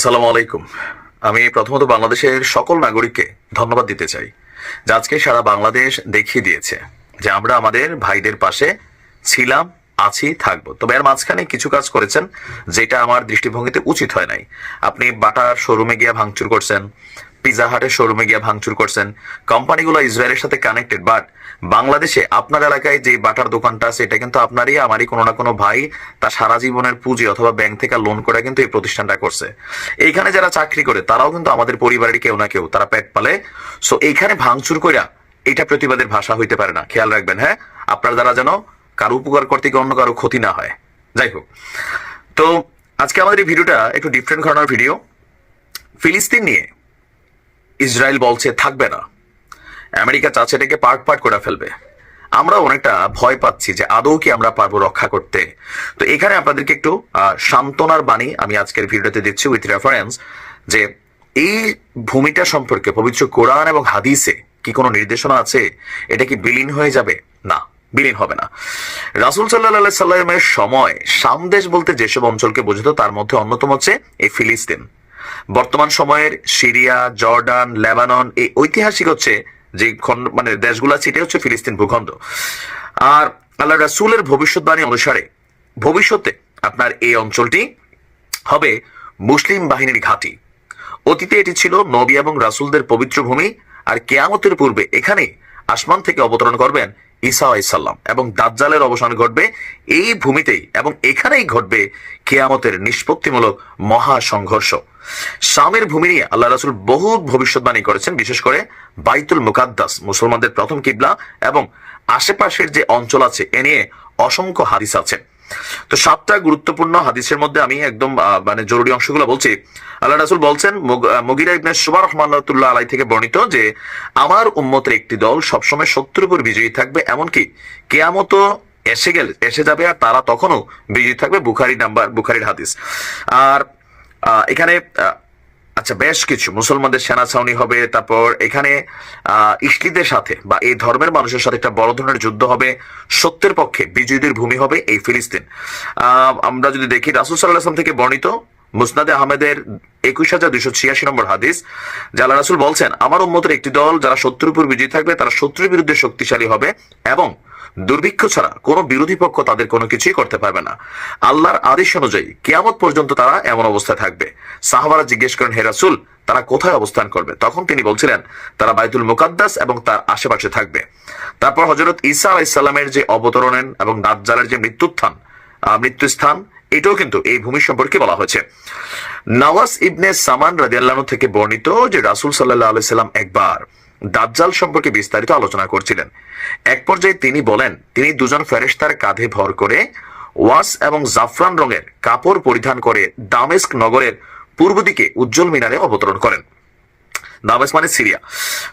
আসসালামু আলাইকুম। আমি প্রথমত বাংলাদেশের সকল নাগরিককে ধন্যবাদ দিতে চাই, যে আজকে সারা বাংলাদেশ দেখিয়ে দিয়েছে যে আমরা আমাদের ভাইদের পাশে ছিলাম, আছি, থাকব। তবে এর মাঝখানে কিছু কাজ করেছেন যেটা আমার দৃষ্টিভঙ্গিতে উচিত হয় নাই। আপনি বাটার শোরুমে গিয়ে ভাঙচুর করছেন পিজা হাটের শোরুমে গিয়ে ভাঙচুর করছেন। কোম্পানিগুলো ইসরায়েলের সাথে কানেক্টেড বাট বাংলাদেশে আপনার এলাকায় যে বাটার দোকানটা আছে, এটা কিন্তু আপনারই, আমারই কোনো না কোনো ভাই তার সারা জীবনের পুঁজি অথবা ব্যাংক থেকে লোন করে কিন্তু এই প্রতিষ্ঠানটা করছে। এইখানে যারা চাকরি করে, তারাও কিন্তু আমাদের পরিবারের কেউ না কেউ, তারা পেট পালে। সো এইখানে ভাঙচুর কইরা এটা প্রতিবাদের ভাষা হইতে পারে না। খেয়াল রাখবেন হ্যাঁ? আপনার দ্বারা যেন কারও উপকার করতে গিয়ে অন্য কারও ক্ষতি না হয়। যাই হোক। তো, আজকে আমাদের এই ভিডিওটা একটু ডিফারেন্ট ঘটনার ভিডিও ফিলিস্তিন নিয়ে ইসরায়েল বলছে থাকবে না। আমেরিকা চাচ্ছে এটাকে পার্ট পার্ট করে ফেলবে। আমরা অনেকটা ভয় পাচ্ছি যে আদৌ কি আমরা পারব রক্ষা করতে। তো এখানে আপনাদেরকে একটু সান্ত্বনার বাণী আমি আজকের ভিডিওতে দিচ্ছি উইথ রেফারেন্স যে এই ভূমিটা সম্পর্কে পবিত্র কোরআন এবং হাদিসে কি কোনো নির্দেশনা আছে? এটা কি বিলীন হয়ে যাবে? না, বিলীন হবে না। রাসুল সাল্লাহ সাল্লামের সময় সামদেশ বলতে যেসব অঞ্চলকে বোঝাতো, তার মধ্যে অন্যতম হচ্ছে এই ফিলিস্তিন। বর্তমান সময়ের সিরিয়া, জর্ডান, লেবানন, এই ঐতিহাসিক হচ্ছে যে খন্ড মানে দেশগুলো আছে এটা হচ্ছে ফিলিস্তিন ভূখণ্ড। আর আল্লাহ রাসুলের ভবিষ্যৎবাণী অনুসারে ভবিষ্যতে আপনার এই অঞ্চলটি হবে মুসলিম বাহিনীর ঘাঁটি। অতীতে এটি ছিল নবী এবং রাসুলদের পবিত্র ভূমি আর কেয়ামতের পূর্বে এখানে আসমান থেকে অবতরণ করবেন ঈসা আলাইসাল্লাম এবং দাজ্জালের অবসান ঘটবে এই ভূমিতেই এবং এখানেই ঘটবে কেয়ামতের নিষ্পত্তিমূলক মহা সংঘর্ষ শামের ভূমি নিয়ে আল্লাহ রাসুল বহু ভবিষ্যৎবাণী করেছেন, বিশেষ করে বাইতুল মুকাদ্দাস, মুসলমানদের প্রথম কিবলা এবং আশেপাশের যে অঞ্চল আছে, এ নিয়ে অসংখ্য হাদিস আছে। তো সাতটা গুরুত্বপূর্ণ হাদিসের মধ্যে আমি একদম মানে জরুরি অংশগুলো বলছি। আল্লাহ রাসুল বলছেন মুগিরা ইবনে সুবার রহমানুল্লাহ আলাই থেকে বর্ণিত যে, আমার উম্মতের একটি দল সবসময় সত্যের উপর বিজয়ী থাকবে, এমনকি কেয়ামত এসে গেলে, এসে যাবে আর তারা তখনও বিজয়ী থাকবে, বুখারি নাম্বার, বুখারির হাদিস। আর এখানে আচ্ছা বেশ কিছু। মুসলমানদের সেনা ছাউনি হবে, তারপর এখানে ইসলিদের সাথে বা এই ধর্মের মানুষের সাথে একটা বড় ধরনের যুদ্ধ হবে, সত্যের পক্ষে বিজয়ীদের ভূমি হবে এই ফিলিস্তিন। আমরা যদি দেখি, রাসুল সাল্লাহ আসলাম থেকে বর্ণিত মুসনাদে আহমেদের একুশ হাজার দুইশো ছিয়াশি নম্বর হাদিস জালা রাসুল বলছেন, আমার উম্মতের একটি দল যারা শত্রুর উপর বিজয়ী থাকবে, তারা শত্রুর বিরুদ্ধে শক্তিশালী হবে এবং দুর্ভিক্ষ ছাড়া কোনো বিরোধী পক্ষ তাদের কোনো কিছুই করতে পারবে না। আল্লাহর আদেশ অনুযায়ী কেয়ামত পর্যন্ত তারা এমন অবস্থায় থাকবে। সাহাবারা জিজ্ঞেস করেন, হে রাসূল, তারা কোথায় অবস্থান করবে? তখন তিনি বলছিলেন, তারা বাইতুল মুকাদ্দাস এবং তার আশেপাশে থাকবে। তারপর হজরত ঈসা আলাইসাল্লামের যে অবতরণেন এবং দাজ্জালের যে মৃত্যুত্থান মৃত্যুস্থান, এটাও কিন্তু এই ভূমি সম্পর্কে বলা হয়েছে। নওয়াজ ইবনে সামান রাদিয়াল্লাহ থেকে বর্ণিত যে রাসুল সাল্লাল্লাহু আলাইহি সাল্লাম একবার দাজ্জাল সম্পর্কে বিস্তারিত আলোচনা করছিলেন। এক পর্যায়ে তিনি বলেন, তিনি দুজন ফেরেশতার কাঁধে ভর করে ওয়াস এবং জাফরান রঙের কাপড় পরিধান করে দামেস্ক নগরের পূর্ব দিকে উজ্জ্বল মিনারে অবতরণ করেন। দামেস্ক মানে সিরিয়া।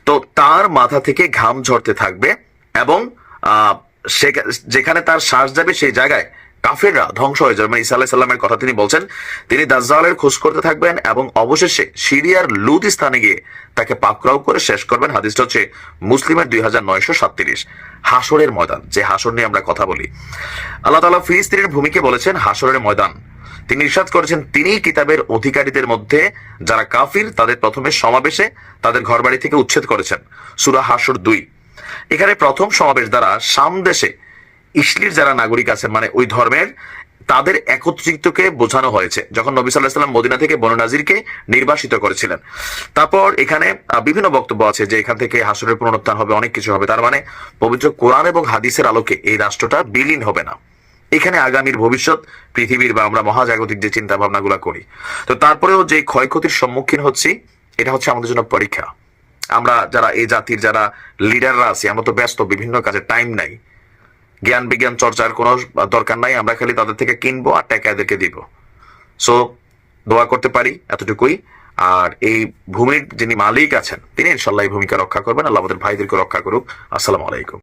তো তার মাথা থেকে ঘাম ঝরতে থাকবে এবং যেখানে তার শ্বাস যাবে সেই জায়গায় কাফেররা ধ্বংস হয়ে যাবে। মানে ইসা আলাহ সাল্লামের কথা তিনি বলছেন, তিনি দাজ্জালের খোঁজ করতে থাকবেন এবং অবশেষে সিরিয়ার লুদ স্থানে গিয়ে তাকে পাকড়াও করে শেষ করবেন। হাদিসটা হচ্ছে মুসলিমের দুই হাজার নয়শো সাতত্রিশ হাসরের ময়দান। যে হাসর নিয়ে আমরা কথা বলি, আল্লাহ তালা ফিলিস্তিনের ভূমিকে বলেছেন হাসরের ময়দান। তিনি ইরশাদ করেছেন তিনি কিতাবের অধিকারীদের মধ্যে যারা কাফির, তাদের প্রথমে সমাবেশে তাদের ঘরবাড়ি থেকে উচ্ছেদ করেছেন। সুরা হাসর দুই। এখানে প্রথম সমাবেশ দ্বারা সামদেশে দেশে ইসলির যারা নাগরিক আছেন মানে ওই ধর্মের, তাদের একত্রিতকে বোঝানো হয়েছে। যখন নবী সাল্লাহ সাল্লাম মদিনা থেকে বনু নাজিরকে নির্বাসিত করেছিলেন। তারপর এখানে বিভিন্ন বক্তব্য আছে যে এখান থেকে হাসরের পুনরুত্থান হবে, অনেক কিছু হবে। তার মানে পবিত্র কোরআন এবং হাদিসের আলোকে এই রাষ্ট্রটা বিলীন হবে না। এখানে আগামীর ভবিষ্যৎ, পৃথিবীর বা আমরা মহাজাগতিক যে চিন্তা ভাবনাগুলো করি। তো তারপরেও যে ক্ষয়ক্ষতির সম্মুখীন হচ্ছি, এটা হচ্ছে আমাদের জন্য পরীক্ষা। আমরা যারা এই জাতির যারা লিডাররা আছি, আমরা তো ব্যস্ত, বিভিন্ন কাজে টাইম নাই। জ্ঞান বিজ্ঞান চর্চার কোনো দরকার নাই, আমরা খালি তাদের থেকে কিনবো আর টাকা এদেরকে দিব। সো দোয়া করতে পারি এতটুকুই। আর এই ভূমির যিনি মালিক আছেন, তিনি ইনশাল্লাহ এই ভূমিকা রক্ষা করবেন। আল্লাহ আমাদের ভাইদেরকে রক্ষা করুক। আসসালামু আলাইকুম।